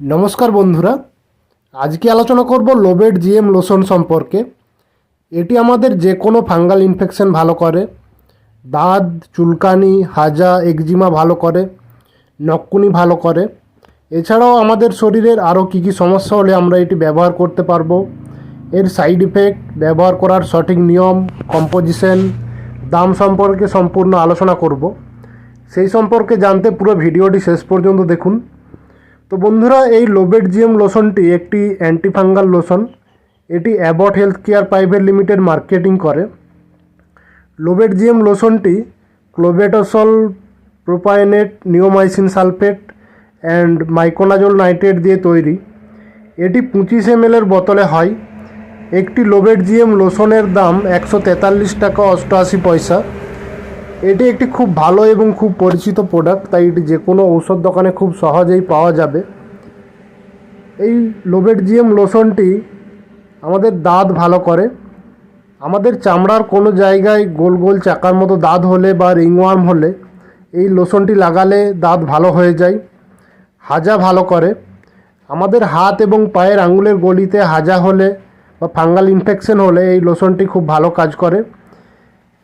নমস্কার বন্ধুরা, আজকে আলোচনা করব লোবেট জিএম লোশন সম্পর্কে। এটি আমাদের যে কোনো ফাঙ্গাল ইনফেকশন ভালো করে, দাঁত, চুলকানি, হাজা, একজিমা ভালো করে নকুনি ভালো করে। এছাড়াও আমাদের শরীরের আরও কী কী সমস্যা হলে আমরা এটি ব্যবহার করতে পারব। এর সাইড ইফেক্ট, ব্যবহার করার সঠিক নিয়ম, কম্পোজিশন, দাম সম্পর্কে সম্পূর্ণ আলোচনা করব। সেই সম্পর্কে জানতে পুরো ভিডিওটি শেষ পর্যন্ত দেখুন। তো বন্ধুরা, এই লোবেট লোশনটি একটি অ্যান্টিফাঙ্গাল লোশন এটি Abbott health care private limited marketing করে। Lobate লোশনটি clobetasol propionate neomycin sulphate and miconazole nitrate দিয়ে তৈরি। এটি পঁচিশ এম বোতলে হয়। একটি লোবেট লোশনের দাম একশো তেতাল্লিশ টাকা অষ্টআশি পয়সা। এটি একটি খুব ভালো এবং খুব পরিচিত প্রোডাক্ট তাই এটি যে কোনো ঔষধ দোকানে খুব সহজেই পাওয়া যাবে। এই লোবেট জিএম লোশনটি আমাদের দাঁত ভালো করে। আমাদের চামড়ার কোনো জায়গায় গোল গোল চাকার মতো দাঁত হলে বা রিংওয়ার্ম হলে এই লোশনটি লাগালে দাঁত ভালো হয়ে যায়, হাজা ভালো করে। আমাদের হাত এবং পায়ের আঙুলের গলিতে হাজা হলে বা ফাঙ্গাল ইনফেকশন হলে এই লোশনটি খুব ভালো কাজ করে।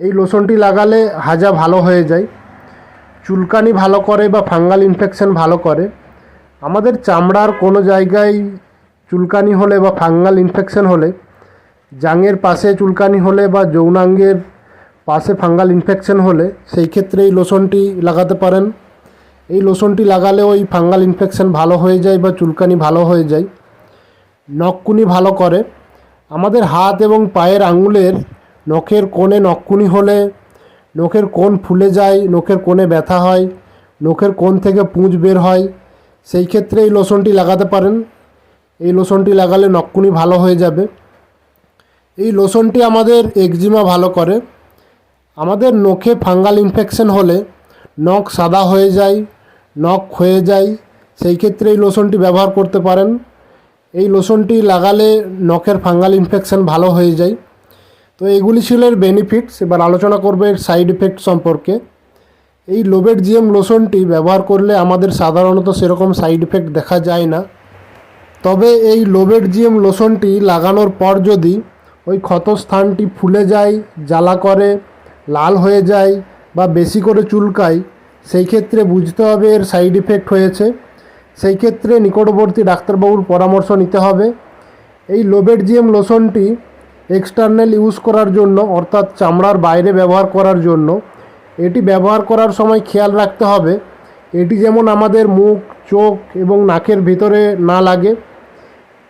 এই লোশনটি লাগালে হাজা ভালো হয়ে যায়। চুলকানি ভালো করে বা ফাঙ্গাল ইনফেকশন ভালো করে। আমাদের চামড়ার কোনো জায়গায় চুলকানি হলে বা ফাঙ্গাল ইনফেকশন হলে, জাঙের পাশে চুলকানি হলে বা যৌনাঙ্গের পাশে ফাঙ্গাল ইনফেকশন হলে, সেই ক্ষেত্রে এই লোশনটি লাগাতে পারেন। এই লোশনটি লাগালে ওই ফাঙ্গাল ইনফেকশন ভালো হয়ে যায় বা চুলকানি ভালো হয়ে যায়। নখকুনি ভালো করে। আমাদের হাত এবং পায়ের আঙুলের নখের কোণে নখকুনি হলে, নখের কোণ ফুলে যায়, নখের কোণে ব্যথা হয়, নখের কোণ থেকে পুঁজ বের হয়। সেই ক্ষেত্রে এই লোশনটি লাগাতে পারেন। এই লোশনটি লাগালে নখকুনি ভালো হয়ে যাবে। এই লোশনটি আমাদের একজিমা ভালো করে। আমাদের নখে ফাঙ্গাল ইনফেকশন হলে নখ সাদা হয়ে যায়, নখ ক্ষয়ে যায়। সেই ক্ষেত্রে এই লোশনটি ব্যবহার করতে পারেন। এই লোশনটি লাগালে নখের ফাঙ্গাল ইনফেকশন ভালো হয়ে যায়। তো এগুলি ছিল এর বেনিফিটস এবার আলোচনা করবে এর সাইড ইফেক্ট সম্পর্কে। এই লোবেট জিএম লোশনটি ব্যবহার করলে আমাদের সাধারণত সেরকম সাইড ইফেক্ট দেখা যায় না। তবে এই লোবেট জিএম লোশনটি লাগানোর পর যদি ওই ক্ষত স্থানটি ফুলে যায়, জ্বালা করে, লাল হয়ে যায় বা বেশি করে চুলকায়, সেই ক্ষেত্রে বুঝতে হবে এর সাইড ইফেক্ট হয়েছে। সেই ক্ষেত্রে নিকটবর্তী ডাক্তারবাবুর পরামর্শ নিতে হবে। এই লোবেট জিএম লোশনটি এক্সটার্নাল ইউজ করার জন্য, অর্থাৎ চামড়ার বাইরে ব্যবহার করার জন্য, এটি ব্যবহার করার সময় খেয়াল রাখতে হবে। এটি যেমন আমাদের মুখ, চোখ এবং নাকের ভিতরে না লাগে,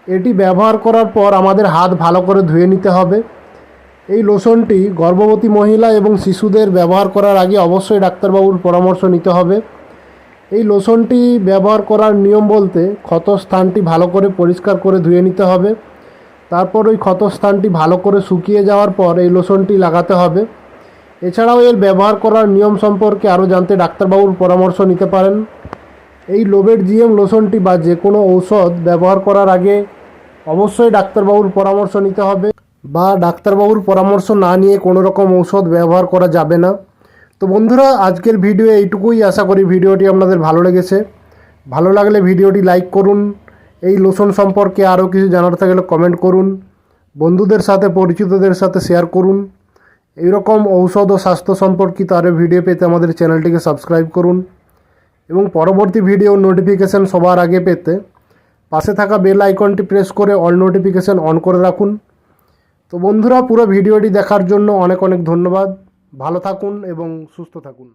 এটি ব্যবহার করার পর আমাদের হাত ভালো করে ধুয়ে নিতে হবে। এই লোশনটি গর্ভবতী মহিলা এবং শিশুদের ব্যবহার করার আগে অবশ্যই ডাক্তারবাবুর পরামর্শ নিতে হবে। এই লোশনটি ব্যবহার করার নিয়ম বলতে ক্ষত স্থানটি ভালো করে পরিষ্কার করে ধুয়ে নিতে হবে। তারপর ওই ক্ষতস্থানটি ভালো করে শুকিয়ে যাওয়ার পর এই লোশনটি লাগাতে হবে। এছাড়াও এর ব্যবহার করার নিয়ম সম্পর্কে আরও জানতে ডাক্তারবাবুর পরামর্শ নিতে পারেন। এই লোবেট জিএম লোশনটি বা যে কোনো ঔষধ ব্যবহার করার আগে অবশ্যই ডাক্তারবাবুর পরামর্শ নিতে হবে বা ডাক্তারবাবুর পরামর্শ না নিয়ে কোনো রকম ঔষধ ব্যবহার করা যাবে না। তো বন্ধুরা, আজকের ভিডিও এইটুকুই। আশা করি ভিডিওটি আপনাদের ভালো লেগেছে। ভালো লাগলে ভিডিওটি লাইক করুন। এই লোশন সম্পর্কে আরও কিছু জানার থাকলে কমেন্ট করুন। বন্ধুদের সাথে, পরিচিতদের সাথে শেয়ার করুন। এইরকম ঔষধ ও স্বাস্থ্য সম্পর্কিত আরও ভিডিও পেতে আমাদের চ্যানেলটিকে সাবস্ক্রাইব করুন। এবং পরবর্তী ভিডিও নোটিফিকেশান সবার আগে পেতে পাশে থাকা বেল আইকনটি প্রেস করে অল নোটিফিকেশান অন করে রাখুন। তো বন্ধুরা, পুরো ভিডিওটি দেখার জন্য অনেক অনেক ধন্যবাদ। ভালো থাকুন এবং সুস্থ থাকুন।